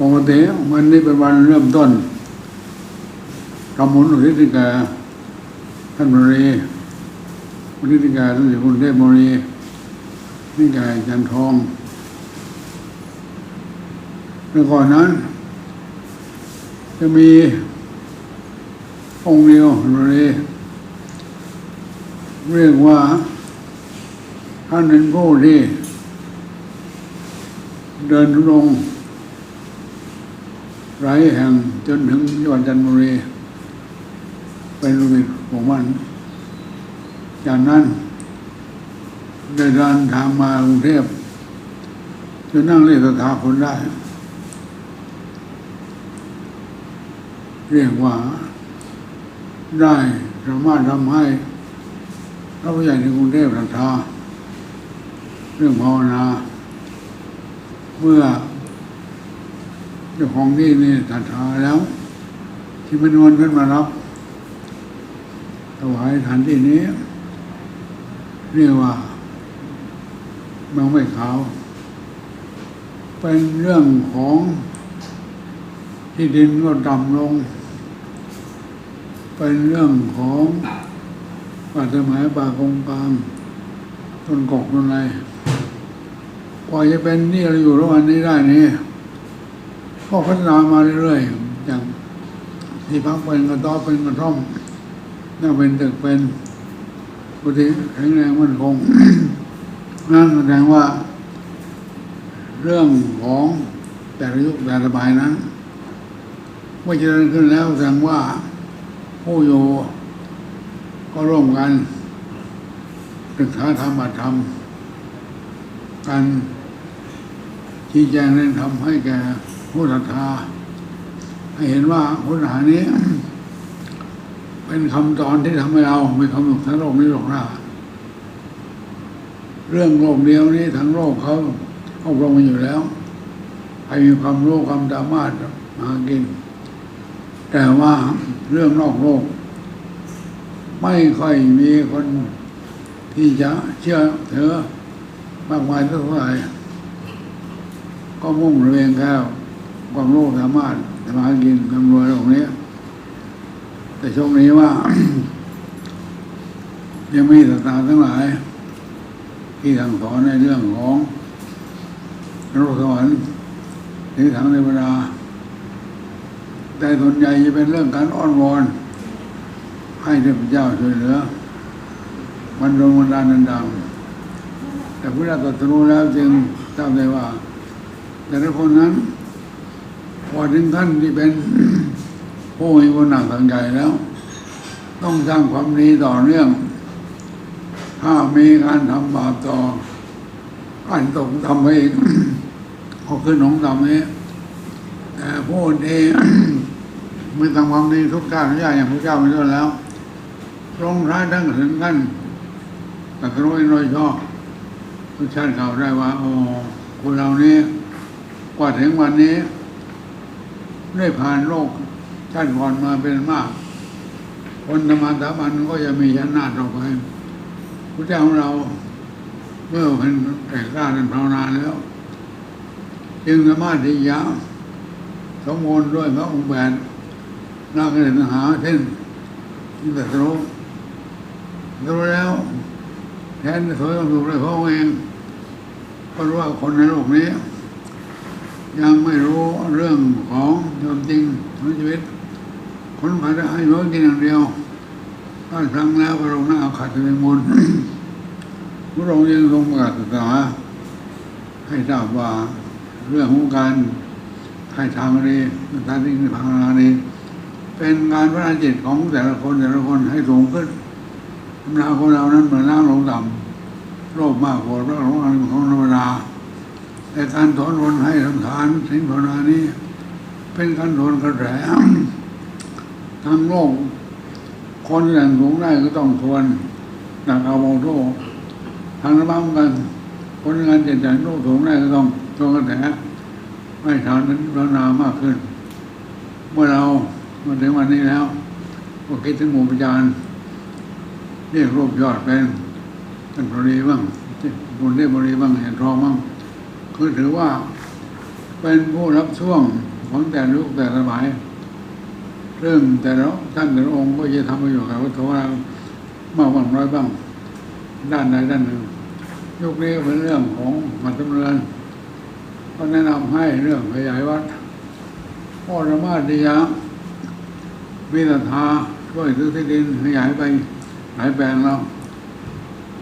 ปกติวันนี้เป็นวันเริ่มต้นทำบุญอุทิศให้แก่ท่านบรีอุทิศให้แก่ท่านสิคุณเทพบรีนี่แก่จันทองแล้วก่อนนั้น จะมีองค์เดียวบรีเรียกว่าท่านเป็นผู้ที่เดินทุดง ไร้แห่งจนถึงจังหวัดจันทบุรีเป็นลูกศิของมัน จากนั้นได้เดินทางมากรุงเทพจนนั่งเรียกสถาคนได้ เรียกว่าได้สามารถทำให้พระผู้ใหญ่ในกรุงเทพศรัทธาเรื่องภาวนา เมื่อ จ้าของที่นี่ศรัทธาแล้ว ที่มนวนขึ้นมารับถวายฐานที่นี้ เรียกว่าบางไม่ขาว เป็นเรื่องของที่ดินก็ดำลง เป็นเรื่องของป่าสมัยป่ากงกลางต้นกอกต้นอะไรกว่าจะเป็นนี่เราอยู่ระหว่างนี้ได้นี่ ก็พัฒนามาเรื่อยๆ อย่างที่พักเป็นกระต๊อบเป็นกระท่อมนั่งเป็นตึกเป็นปกติแข็งแรงมั่นคงนั่นแสดงว่า เรื่องของแต่ละยุคแต่ละสมัยนั้นเมื่อเจริญขึ้นแล้วแสดงว่าผู้อยู่ก็ร่วมกันศึกษาธรรมะธรรมการชี้แจงแนะนำให้แก่ ผู้ศรัทธาให้เห็นว่าพุทธานี้ เป็นคำสอนที่ทำให้เราไม่คำหนุกทั้งโลกนี้หรอกนะเรื่องโลกเดียวนี้ทั้งโลกเขาอบรมกันอยู่แล้วใครมีความรู้ความสามารถมากิน แต่ว่าเรื่องนอกโลก ไม่ค่อยมีคนที่จะเชื่อเถอมากมายเท่าไหร่ก็มุ่งเระเวงแค่ ความรู้สามารถทำมาหากินคำรวยตรงนี้ แต่โชคดีว่า ยังมีสตาร์ทั้งหลาย ที่ทางสอนในเรื่องของนรกสวรรค์หรือทางเทวดาแต่ส่วนใหญ่จะเป็นเรื่องการอ้อนวอน ให้เทพเจ้าช่วยเหลือ มันดวงวันดาลนันดังแต่พระตรัสรู้แล้วจึงทราบได้ว่า แต่ละคนนั้น พอถึงขั้นที่เป็นผู้มีบุญหนักทางใจแล้ว ต้องสร้างความดีต่อเนื่อง ถ้ามีการทำบาปต่อการตกทำไปอีกก็ขึ้นของทำนี้แต่ผู้ดีไม่ทำความดีทุกชาติทุกอย่างอย่างพระเจ้าไม่เท่าแล้วลงท้ายทั้งถึงขั้นแต่ก็รู้โดยชอบทุกชาติเขาได้ว่าโอ๋อคนเรานี้กว่าถึงวันนี้ ได้ผ่านโลกชาติก่อนมาเป็นมาก คนธรรมะสาบันก็จะมีชนะต่อไปพระเจ้าของเรา เมื่อเป็นแต่กล้าเป็นภาวนาแล้ว จึงสามารถที่จะสมบูรณ์ด้วยพระองค์แบนนาคเนหาเช่นที่ตรัสรู้รู้แล้วแทนสวยสุขเลยพระองค์เองก็รู้ว่าคนในโลกนี้ ยังไม่รู้เรื่องของความจริงของชีวิตคนผ่านให้รู้จริงอย่างเดียวถ้าฟังแล้วพระองค์น่าเอาขัดเป็นมนต์พระองค์ยังทรงประกาศศาสนาให้ทราบว่าเรื่องของการให้ทางนี้การที่ภาวนานี้เป็นการพัฒนาจิตของแต่ละคนแต่ละคนให้สูงขึ้นธรรมดาคนเรานั้นเหมือนน้ำลงต่ำโลภมากโกรธมากหลงอันของธรา แต่การถอนวนให้ทำทานสิ่งภาวนานี้ เป็นการถอนกระแสทางโลก คนแหล่งสูงได้ก็ต้องทวนหนักเอาโมโตทางระบ้ากัน คนงานเจ็ดแสนโลกสูงได้ก็ต้องทวนกระแสให้ทานนั้นภาวนามากขึ้น เมื่อเรามาถึงวันนี้แล้วก็คิดถึงหมู่ปจารย์เรียกรูปยอดเป็นท่านบริบ้างบุญได้บริบ้างเห็นทองบ้าง คือถือว่าเป็นผู้รับช่วงของแต่ละยุคแต่สมัยเรื่องแต่ละท่านแต่ละองค์ก็จะทำประโยชน์กับวัตถุเรามากบ้างน้อยบ้าง ด้านใดด้านหนึ่งยุคนี้เป็นเรื่องของมัตเรือนก็แนะนำให้เรื่องขยายวัดพ่อธรรมาดียะมีศรัทธาช่วยซื้อที่ดินขยายไปหลายแปลงแล้ว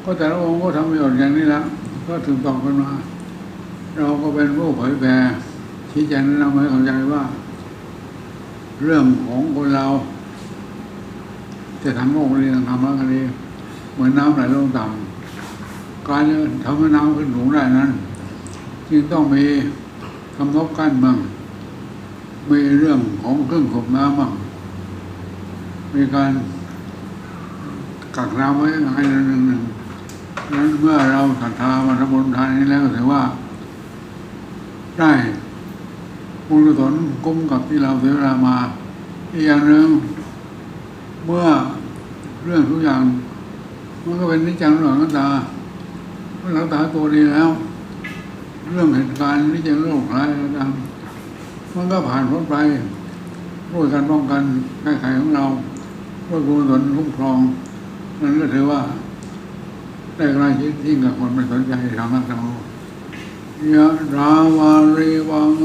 ก็แต่ละองค์ก็ทำประโยชน์อย่างนี้และก็ถึงต่อกันมา เราก็เป็นผู้เผยแผ่ชี้แจงแนะนำให้เข้าใจว่า เรื่องของคนเรา จะทำโลกนี้ทำอะไรกันดีเหมือนน้ำไหลลงต่ำการจะทำให้น้ำขึ้นสูงได้นั้นจึงต้องมีกำนบกั้นบ้างมีเรื่องของเครื่องสูบน้ำบ้างมีการกักน้ำไว้ให้หนึ่งหนึ่งนั้นเมื่อเราศรัทธามาทำบุญทานนี้แล้วถือว่า ได้บุญกุศลกุ้มกับที่เราเสียเวลามา อีกอย่างหนึ่งเมื่อเรื่องทุกอย่าง มันก็เป็นนิจจังหลวงนักตาเมื่อรักษาตัวดีแล้ว เรื่องเหตุการณ์นิจจังโลกร้ายต่างมันก็ผ่านพ้นไปด้วยการป้องกันแก้ไขของเราด้วยกุศลคุ้มครองนั่นก็ถือว่าได้ใกล้ชิดยิ่งกับคนไม่สนใจทางนักธรรม ยะราวาริวัง